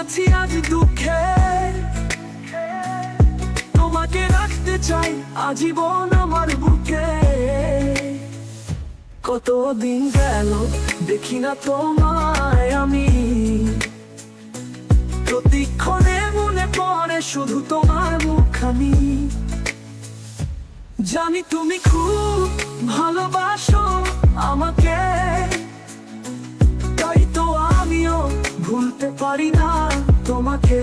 আছি আজ দুঃখে। তোমাকে রাখতে চাই আজীবন আমার বুকে। গেল, দেখি না তোমায় আমি। প্রতিক্ষণে মনে পড়ে শুধু তোমার মুখখানি। জানি তুমি খুব ভালোবাসো পারি না তোমাকে।